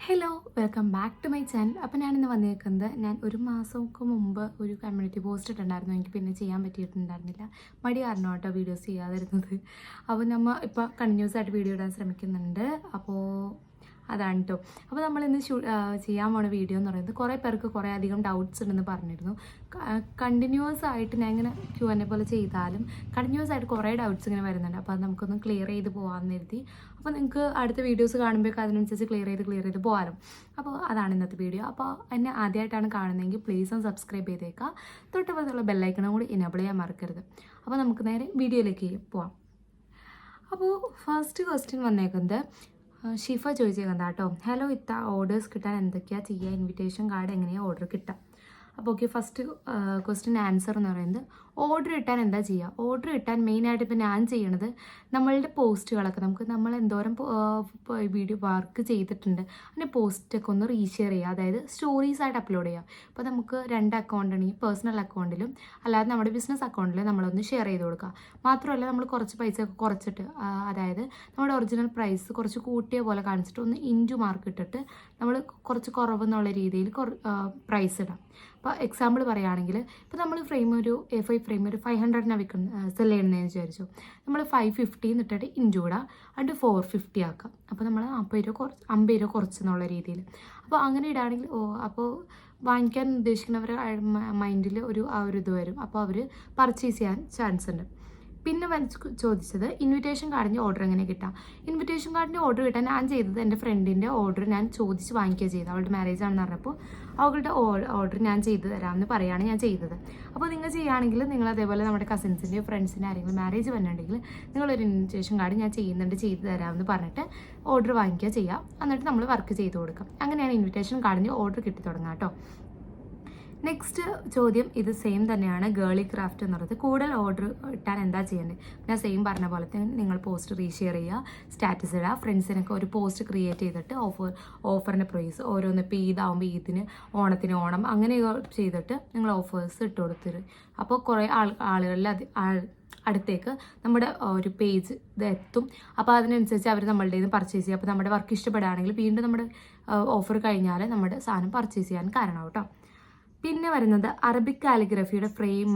Hello welcome back to my channel അപ്പോൾ ഞാനിന്ന് വന്നേക്കുന്നത് ഞാൻ ഒരു മാസമൊക്കെ മുമ്പ് ഒരു കമ്മ്യൂണിറ്റി പോസ്റ്റ് ഇട്ടുണ്ടായിരുന്നു എനിക്ക് പിന്നെ ചെയ്യാൻ പറ്റിയിട്ടുണ്ടായിരുന്നില്ല. മടി കാരണം കേട്ടോ വീഡിയോസ് ചെയ്യാതിരുന്നത്. അപ്പോൾ നമ്മൾ ഇപ്പോൾ കണ്ടിന്യൂസ് ആയിട്ട് വീഡിയോ ഇടാൻ ശ്രമിക്കുന്നുണ്ട്. അപ്പോൾ അതാണ് കേട്ടോ അപ്പോൾ നമ്മൾ ഇന്ന് ചെയ്യാൻ പോണ വീഡിയോ എന്ന് പറയുന്നത് കുറേ പേർക്ക് കുറേ അധികം ഡൗട്ട്സ് ഉണ്ടെന്ന് പറഞ്ഞിരുന്നു. കണ്ടിന്യൂസ് ആയിട്ട് ഞാൻ ഇങ്ങനെ ക്യു എന്നെ പോലെ ചെയ്താലും കണ്ടിന്യൂസ് ആയിട്ട് കുറേ ഡൗട്ട്സ് ഇങ്ങനെ വരുന്നുണ്ട്. അപ്പോൾ അത് നമുക്കൊന്ന് ക്ലിയർ ചെയ്ത് പോകാമെന്ന് കരുതി. അപ്പോൾ നിങ്ങൾക്ക് അടുത്ത വീഡിയോസ് കാണുമ്പോഴേക്കും അതിനനുസരിച്ച് ക്ലിയർ ചെയ്ത് ക്ലിയർ ചെയ്ത് പോകാനും അപ്പോൾ അതാണ് ഇന്നത്തെ വീഡിയോ അപ്പോൾ എന്നെ ആദ്യമായിട്ടാണ് കാണുന്നതെങ്കിൽ പ്ലീസ് ഒന്ന് സബ്സ്ക്രൈബ് ചെയ്തേക്കുക തൊട്ട് പുറത്തുള്ള ബെല്ലൈക്കണും കൂടി എനേബിൾ ചെയ്യാൻ മറക്കരുത്. അപ്പോൾ നമുക്ക് നേരെ വീഡിയോയിലേക്ക് പോവാം. അപ്പോൾ ഫസ്റ്റ് ക്വസ്റ്റ്യൻ വന്നേക്കുന്നത് ഷിഫ ചോദിച്ചേക്കുന്നത് കേട്ടോ. ഹലോ ഇത്ത ഓർഡേഴ്സ് കിട്ടാൻ എന്തൊക്കെയാണ് ചെയ്യുക ഇൻവിറ്റേഷൻ കാർഡ് എങ്ങനെയാണ് ഓർഡർ കിട്ടുക അപ്പോൾ ഓക്കെ ഫസ്റ്റ് ക്വസ്റ്റ്യൻ ആൻസർ എന്ന് പറയുന്നത് ഓർഡർ കിട്ടാൻ എന്താ ചെയ്യുക ഓർഡർ കിട്ടാൻ മെയിനായിട്ട് ഇപ്പോൾ ഞാൻ ചെയ്യണത് നമ്മളുടെ പോസ്റ്റുകളൊക്കെ നമുക്ക് നമ്മൾ എന്തോരം വീഡിയോ വർക്ക് ചെയ്തിട്ടുണ്ട്. അതിന്റെ പോസ്റ്റൊക്കെ ഒന്ന് റീഷെയർ ചെയ്യുക. അതായത് സ്റ്റോറീസ് ആയിട്ട് അപ്ലോഡ് ചെയ്യുക. അപ്പോൾ നമുക്ക് രണ്ട് അക്കൗണ്ട് ഉണ്ടെങ്കിൽ പേഴ്സണൽ അക്കൗണ്ടിലും അല്ലാതെ നമ്മുടെ ബിസിനസ് അക്കൗണ്ടിലും നമ്മളൊന്ന് ഷെയർ ചെയ്ത് കൊടുക്കുക. മാത്രമല്ല നമ്മൾ കുറച്ച് പൈസ ഒക്കെ കുറച്ചിട്ട് അതായത് നമ്മുടെ ഒറിജിനൽ പ്രൈസ് കുറച്ച് കൂട്ടിയ പോലെ കാണിച്ചിട്ട് ഒന്ന് ഇന്റു മാർക്ക് ഇട്ടിട്ട് നമ്മൾ കുറച്ച് കുറവെന്നുള്ള രീതിയിൽ പ്രൈസ് ഇടാം. അപ്പോൾ എക്സാമ്പിൾ പറയുകയാണെങ്കിൽ ഇപ്പോൾ നമ്മൾ ഫ്രെയിം ഒരു എ ഫൈവ് ഫ്രെയിം ഒരു ഫൈവ് ഹൺഡ്രഡിനാണ് വിൽക്കുന്ന സെൽ ചെയ്യണമെന്ന് വിചാരിച്ചു. നമ്മൾ ഫൈവ് ഫിഫ്റ്റി എന്നിട്ടിട്ട് ഇന്റു ഇടാം അത് ഫോർ ഫിഫ്റ്റി ആക്കാം. അപ്പോൾ നമ്മൾ അമ്പത് രൂപ കുറച്ച് അമ്പത് രൂപ കുറച്ചെന്നുള്ള രീതിയിൽ അപ്പോൾ അങ്ങനെ ഇടുകയാണെങ്കിൽ ഓ അപ്പോൾ വാങ്ങിക്കാൻ ഉദ്ദേശിക്കുന്നവർ മൈൻഡിൽ ഒരു ആ ഒരു ഇത് വരും. അപ്പോൾ അവർ പർച്ചേസ് ചെയ്യാൻ ചാൻസ് ഉണ്ട്. പിന്നെ വലിച്ച് ചോദിച്ചത് ഇൻവിറ്റേഷൻ കാർഡിന്റെ ഓർഡർ എങ്ങനെ കിട്ടാം? ഇൻവിറ്റേഷൻ കാർഡിന്റെ ഓർഡർ കിട്ടാൻ ഞാൻ ചെയ്തത് എന്റെ ഫ്രണ്ടിന്റെ ഓർഡർ ഞാൻ ചോദിച്ച് വാങ്ങിക്കുക ചെയ്തത്. അവളുടെ മാരേജ് ആണെന്ന് പറഞ്ഞപ്പോൾ അവളുടെ ഓർഡർ ഞാൻ ചെയ്തു തരാമെന്ന് പറയുകയാണ് ഞാൻ ചെയ്തത്. അപ്പോൾ നിങ്ങൾ ചെയ്യുകയാണെങ്കിൽ നിങ്ങൾ അതേപോലെ നമ്മുടെ കസിൻസിന്റെയോ ഫ്രണ്ട്സിന്റെ ആരെങ്കിലും മാരേജ് വന്നിട്ടുണ്ടെങ്കിൽ നിങ്ങളൊരു ഇൻവിറ്റേഷൻ കാർഡ് ഞാൻ ചെയ്യുന്നുണ്ട് ചെയ്തു തരാമെന്ന് പറഞ്ഞിട്ട് ഓർഡർ വാങ്ങിക്കുക ചെയ്യാം എന്നിട്ട് നമ്മൾ വർക്ക് ചെയ്ത് കൊടുക്കാം അങ്ങനെയാണ് ഇൻവിറ്റേഷൻ കാർഡിന്റെ ഓർഡർ കിട്ടി തുടങ്ങുക കേട്ടോ. നെക്സ്റ്റ് ചോദ്യം ഇത് സെയിം തന്നെയാണ്. ഗേളി ക്രാഫ്റ്റ് എന്ന് പറയുന്നത് കൂടുതൽ ഓർഡർ ഇട്ടാൻ എന്താ ചെയ്യേണ്ടത്? ഞാൻ സെയിം പറഞ്ഞ പോലെ തന്നെ നിങ്ങൾ പോസ്റ്റ് റീഷെയർ ചെയ്യുക സ്റ്റാറ്റസ് ഇടുക ഫ്രണ്ട്സിനൊക്കെ ഒരു പോസ്റ്റ് ക്രിയേറ്റ് ചെയ്തിട്ട് ഓഫർ ഓഫറിന്റെ പ്രൈസ് ഓരോന്ന് ഇപ്പോൾ ഈദാവുമ്പോൾ ഈദിന് ഓണത്തിന് ഓണം അങ്ങനെ ചെയ്തിട്ട് നിങ്ങൾ ഓഫേഴ്സ് ഇട്ട് കൊടുത്തിരും അപ്പോൾ കുറേ ആൾ ആളുകളിൽ അത് അടുത്തേക്ക് നമ്മുടെ ഒരു പേജ് ഇത് എത്തും. അപ്പോൾ അതിനനുസരിച്ച് അവർ നമ്മളുടെ നിന്ന് പർച്ചേസ് ചെയ്യും. അപ്പോൾ നമ്മുടെ വർക്ക് ഇഷ്ടപ്പെടുകയാണെങ്കിൽ വീണ്ടും നമ്മുടെ ഓഫർ കഴിഞ്ഞാൽ നമ്മുടെ സാധനം പർച്ചേസ് ചെയ്യാൻ കാരണം കേട്ടോ പിന്നെ വരുന്നത് അറബിക് കാലിഗ്രഫിയുടെ ഫ്രെയിം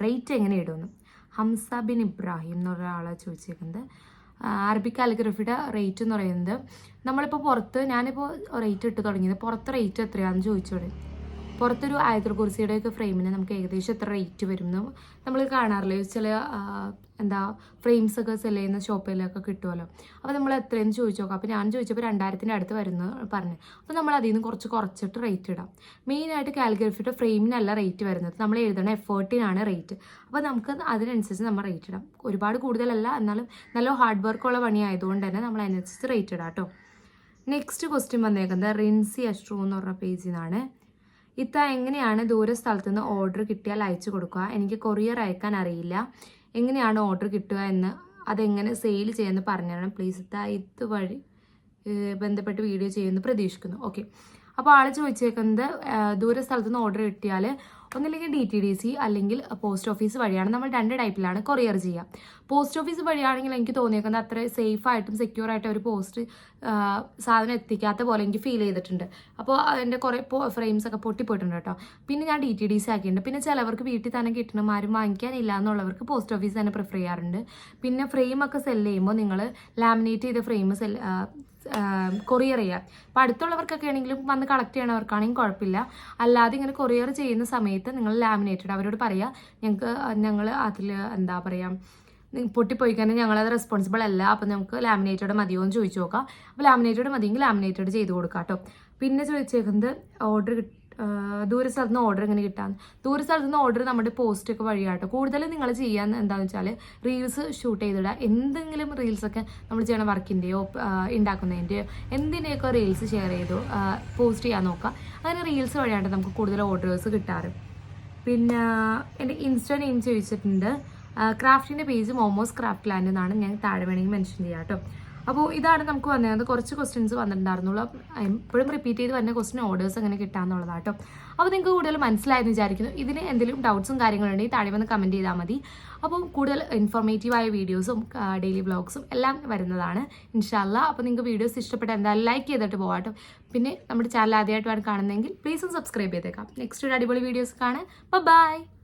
റേറ്റ് എങ്ങനെ ഇടുമെന്ന് ഹംസ ബിൻ ഇബ്രാഹിം എന്ന് ഒരാളെ ചോദിച്ചേക്കുന്നത് അറബിക് കാലിഗ്രഫിയുടെ റേറ്റ് എന്ന് പറയുന്നത് നമ്മളിപ്പോൾ പുറത്ത് ഞാനിപ്പോൾ റേറ്റ് ഇട്ട് തുടങ്ങിയത് പുറത്ത് റേറ്റ് എത്രയാണെന്ന് ചോദിച്ചോടെ പുറത്തൊരു ആയത്തുൽ കുർസിയുടെയൊക്കെ ഫ്രെയിമിന് നമുക്ക് ഏകദേശം എത്ര റേറ്റ് വരും നമ്മൾ കാണാറില്ലേ? ചില എന്താ ഫ്രെയിംസ് ഒക്കെ സെല്ല് ചെയ്യുന്ന ഷോപ്പിലൊക്കെ കിട്ടുമല്ലോ അപ്പോൾ നമ്മൾ എത്രയെന്ന് ചോദിച്ചു നോക്കാം. അപ്പോൾ ഞാൻ ചോദിച്ചപ്പോൾ രണ്ടായിരത്തിന്റെ അടുത്ത് വരുന്നു പറഞ്ഞു. അപ്പോൾ നമ്മൾ അതിൽ നിന്ന് കുറച്ച് കുറച്ചിട്ട് റേറ്റ് ഇടാം. മെയിനായിട്ട് കാലിഗ്രഫിയുടെ ഫ്രെയിമിനല്ല റേറ്റ് വരുന്നത്. നമ്മൾ എഴുതണ എഫേർട്ടിനാണ് റേറ്റ് അപ്പോൾ നമുക്ക് അതിനനുസരിച്ച് നമ്മൾ റേറ്റ് ഇടാം. ഒരുപാട് കൂടുതലല്ല എന്നാലും നല്ല ഹാർഡ് വർക്കുള്ള പണി ആയതുകൊണ്ട് തന്നെ നമ്മൾ അതിനനുസരിച്ച് റേറ്റ് ഇടാം കേട്ടോ. നെക്സ്റ്റ് ക്വസ്റ്റ്യൻ വന്നേക്കുന്നത് റിൻസി അഷ്ട്രൂ എന്ന് പറഞ്ഞ പേജിൽ നിന്നാണ്. ഇത്ത എങ്ങനെയാണ് ദൂര സ്ഥലത്ത് നിന്ന് ഓർഡർ കിട്ടിയാൽ അയച്ചു കൊടുക്കുക? എനിക്ക് കൊറിയർ അയക്കാൻ അറിയില്ല. എങ്ങനെയാണ് ഓർഡർ കിട്ടുക എന്ന് അതെങ്ങനെ സെയിൽ ചെയ്യുമെന്ന് പറഞ്ഞുതരണം. പ്ലീസ് ഇത്ത ഇത് വഴി ബന്ധപ്പെട്ട് വീഡിയോ ചെയ്യുമെന്ന് പ്രതീക്ഷിക്കുന്നു. ഓക്കെ അപ്പോൾ ആൾ ചോദിച്ചേക്കുന്നത് ദൂര സ്ഥലത്തു നിന്ന് ഓർഡർ കിട്ടിയാൽ ഒന്നില്ലെങ്കിൽ ഡി ടി ഡി സി അല്ലെങ്കിൽ പോസ്റ്റ് ഓഫീസ് വഴിയാണ്. നമ്മൾ രണ്ട് ടൈപ്പിലാണ് കൊറിയർ ചെയ്യുക. പോസ്റ്റ് ഓഫീസ് വഴിയാണെങ്കിൽ എനിക്ക് തോന്നിയേക്കുന്നത് അത്ര സേഫ് ആയിട്ടും സെക്യൂർ ആയിട്ട് ഒരു പോസ്റ്റ് സാധനം എത്തിക്കാത്ത പോലെ എനിക്ക് ഫീൽ ചെയ്തിട്ടുണ്ട്. അപ്പോൾ അതിന്റെ കുറേ ഫ്രെയിംസ് ഒക്കെ പൊട്ടിപ്പോയിട്ടുണ്ട് കേട്ടോ. പിന്നെ ഞാൻ ഡി ടി ഡി സി ആക്കിയിട്ടുണ്ട്. പിന്നെ ചിലവർക്ക് വീട്ടിൽ തന്നെ കിട്ടണം ആരും വാങ്ങിക്കാനില്ല എന്നുള്ളവർക്ക് പോസ്റ്റ് ഓഫീസ് തന്നെ പ്രിഫർ ചെയ്യാറുണ്ട്. പിന്നെ ഫ്രെയിം ഒക്കെ സെൽ ചെയ്യുമ്പോൾ നിങ്ങൾ ലാമിനേറ്റ് ചെയ്ത ഫ്രെയിം സെൽ കൊറിയർ ചെയ്യുക അപ്പോൾ അടുത്തുള്ളവർക്കൊക്കെ ആണെങ്കിലും വന്ന് കളക്ട് ചെയ്യണവർക്കാണെങ്കിൽ കുഴപ്പമില്ല അല്ലാതെ ഇങ്ങനെ കൊറിയർ ചെയ്യുന്ന സമയത്ത് നിങ്ങൾ ലാമിനേറ്റഡ് അവരോട് പറയുക ഞങ്ങൾക്ക് ഞങ്ങൾ അതിൽ എന്താ പറയുക പൊട്ടിപ്പോയി കഴിഞ്ഞാൽ ഞങ്ങളത് റെസ്പോൺസിബിൾ അല്ല. അപ്പോൾ നമുക്ക് ലാമിനേറ്റഡ് മതിയോ എന്ന് ചോദിച്ചു നോക്കാം. അപ്പോൾ ലാമിനേറ്റഡ് മതിയെങ്കിൽ ലാമിനേറ്റഡ് ചെയ്ത് കൊടുക്കാം കേട്ടോ പിന്നെ ചോദിച്ചേക്കുന്നത് ഓർഡർ ദൂര സ്ഥലത്ത് നിന്ന് ഓർഡർ എങ്ങനെ കിട്ടാൻ. ദൂര സ്ഥലത്ത് നിന്ന് ഓർഡർ നമ്മുടെ പോസ്റ്റ് ഒക്കെ വഴിയാട്ടോ. കൂടുതലും നിങ്ങൾ ചെയ്യാൻ എന്താണെന്ന് വെച്ചാൽ റീൽസ് ഷൂട്ട് ചെയ്തിടുക എന്തെങ്കിലും റീൽസൊക്കെ നമ്മൾ ചെയ്യണ വർക്കിന്റെയോ ഉണ്ടാക്കുന്നതിന്റെയോ എന്തിന്റെയൊക്കെ റീൽസ് ഷെയർ ചെയ്തു പോസ്റ്റ് ചെയ്യാൻ നോക്കുക അങ്ങനെ റീൽസ് വഴിയാണ് നമുക്ക് കൂടുതൽ ഓർഡേഴ്സ് കിട്ടാറ്. പിന്നെ എന്റെ ഇൻസ്റ്റ നെയിം ചോദിച്ചിട്ടുണ്ട്. ക്രാഫ്റ്റിന്റെ പേജ് മോമോസ് ക്രാഫ്റ്റ് ലാൻഡ് എന്നാണ് ഞാൻ താഴെ വേണമെങ്കിൽ മെൻഷൻ ചെയ്യാം കേട്ടോ അപ്പോൾ ഇതാണ് നമുക്ക് വന്നത്. കുറച്ച് ക്വസ്റ്റ്യൻസ് വന്നിട്ടുണ്ടായിരുന്നുള്ളൂ. എപ്പോഴും റിപ്പീറ്റ് ചെയ്ത് വരുന്ന ക്വസ്റ്റ്യൻ ഓർഡേഴ്സ് എങ്ങനെ കിട്ടാന്നുള്ളതാണ് കേട്ടോ അപ്പോൾ നിങ്ങൾക്ക് കൂടുതൽ മനസ്സിലായെന്ന് വിചാരിക്കുന്നു. ഇതിന് എന്തെങ്കിലും ഡൗട്ട്സും കാര്യങ്ങളുണ്ടെങ്കിൽ താഴെ വന്ന് കമന്റ് ചെയ്താൽ മതി. അപ്പോൾ കൂടുതൽ ഇൻഫോർമേറ്റീവായ വീഡിയോസും ഡെയിലി ബ്ലോഗ്സും എല്ലാം വരുന്നതാണ്. ഇൻഷാല്ല അപ്പോൾ നിങ്ങൾക്ക് വീഡിയോസ് ഇഷ്ടപ്പെട്ട എന്തായാലും ലൈക്ക് ചെയ്തിട്ട് പോകാം പിന്നെ നമ്മുടെ ചാനൽ ആദ്യമായിട്ടാണ് കാണുന്നതെങ്കിൽ പ്ലീസ് സബ്സ്ക്രൈബ് ചെയ്തേക്കാം. നെക്സ്റ്റ് ഒരു അടിപൊളി വീഡിയോസ് കാണാം ബൈ